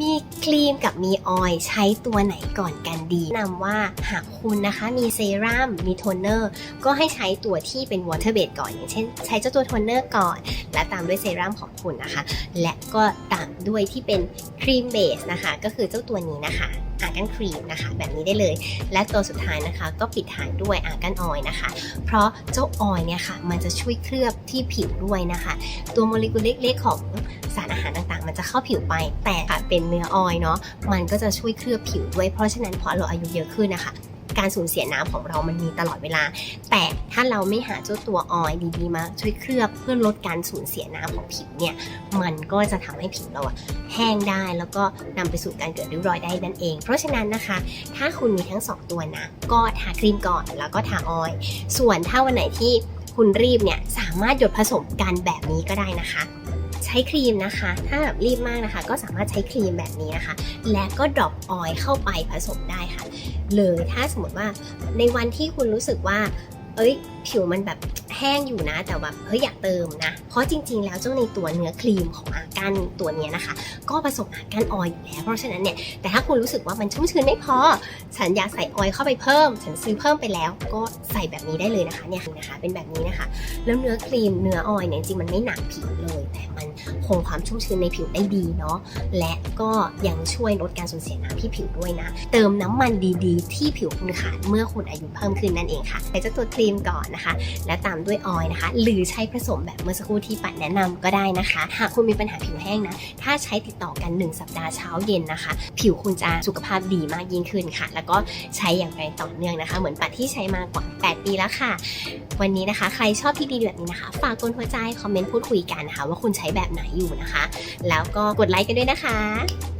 มีครีมกับมีออยล์ใช้ตัวไหนก่อนกันดีแนะนำว่าหากคุณนะคะมีเซรั่มมีโทนเนอร์ก็ให้ใช้ตัวที่เป็นวอเตอร์เบสก่อน อย่างเช่น ใช้เจ้าตัวโทนเนอร์ก่อน และตามด้วยเซรั่มของคุณนะคะ และก็ตามด้วยที่เป็นครีมเบสนะคะ ก็คือเจ้าตัวนี้นะคะอากันครีมนะคะ แบบนี้ได้เลย และตัวสุดท้ายนะคะ ก็ปิดท้ายด้วยอากันออยนะคะ เพราะเจ้าออยเนี่ยค่ะ มันจะช่วยเคลือบที่ผิวด้วยนะคะ ตัวโมเลกุลเล็กๆของ มันจะเข้าผิวไป แต่ค่ะเป็นเนื้อออยเนาะมันก็จะช่วยเคลือบผิวด้วยเพราะฉะนั้นพอเราอายุเยอะขึ้นนะคะการสูญเสียน้ำของเรามันมีตลอดเวลา แต่ถ้าเราไม่หาเจ้าตัวออยดีๆมาช่วยเคลือบเพื่อลดการสูญเสียน้ำของผิวเนี่ย มันก็จะทำให้ผิวเราแห้งได้แล้วก็นำไปสู่การเกิดริ้วรอยได้นั่นเอง เพราะฉะนั้นนะคะ ถ้าคุณมีทั้งสองตัวนะ ก็ทาครีมก่อนแล้วก็ทาออย ส่วนถ้าวันไหนที่คุณรีบเนี่ยสามารถหยดผสมกันแบบนี้ก็ได้นะคะ ช้ครีมนะคะ ถ้าแบบรีบมากนะคะ ก็สามารถใช้ครีมแบบนี้นะคะ และก็ดรอปออยล์เข้าไปผสมได้ค่ะเลยถ้าสมมติว่าในวันที่คุณรู้สึกว่าเอ้ยผิวมันแบบแห้งอยู่นะ แต่แบบเฮ้ยอยากเติมนะ เพราะจริง ๆ แล้วเจ้าในตัวเนื้อครีมของอากันตัวนี้นะคะ ก็ผสมอากันออยล์อยู่แล้ว เพราะฉะนั้นเนี่ยแต่ถ้าคุณรู้สึกว่ามันชุ่มชื้นไม่พอ ฉันอยากใส่ออยล์เข้าไปเพิ่ม ฉันซื้อเพิ่มไปแล้ว ก็ใส่แบบนี้ได้เลยนะคะเนี่ยนะคะ เป็นแบบนี้นะคะ แล้วเนื้อครีมเนื้อออยล์เนี่ยจริงมันไม่หนักผิวเลยแต่มัน คงความชุ่มชื้นในผิวได้ดีเนาะและก็ยังช่วยลดการสูญเสียน้ำที่ผิวด้วยนะ เติมน้ำมันดีๆ ที่ผิวคุณขาดเมื่อคุณอายุเพิ่มขึ้นนั่นเองค่ะใช้เจ้าตัวครีมก่อนนะคะ และตามด้วยออยล์นะคะ หรือใช้ผสมแบบเมื่อสักครู่ที่ปัดแนะนำก็ได้นะคะ หากคุณมีปัญหาผิวแห้งนะ ถ้าใช้ติดต่อกัน 1 สัปดาห์เช้าเย็นนะคะ ผิวคุณจะสุขภาพดีมากยิ่งขึ้นค่ะ แล้วก็ใช้อย่างไรต่อเนื่องนะคะ เหมือนปัดที่ใช้มากว่า 8 ปีแล้วค่ะ วันนี้นะคะ ใครชอบที่ดีแบบนี้นะคะ ฝากกดหัวใจคอมเมนต์พูดคุยกันนะคะ ว่าคุณใช้แบบไหนอยู่นะคะ แล้วก็กดไลค์กันด้วยนะคะ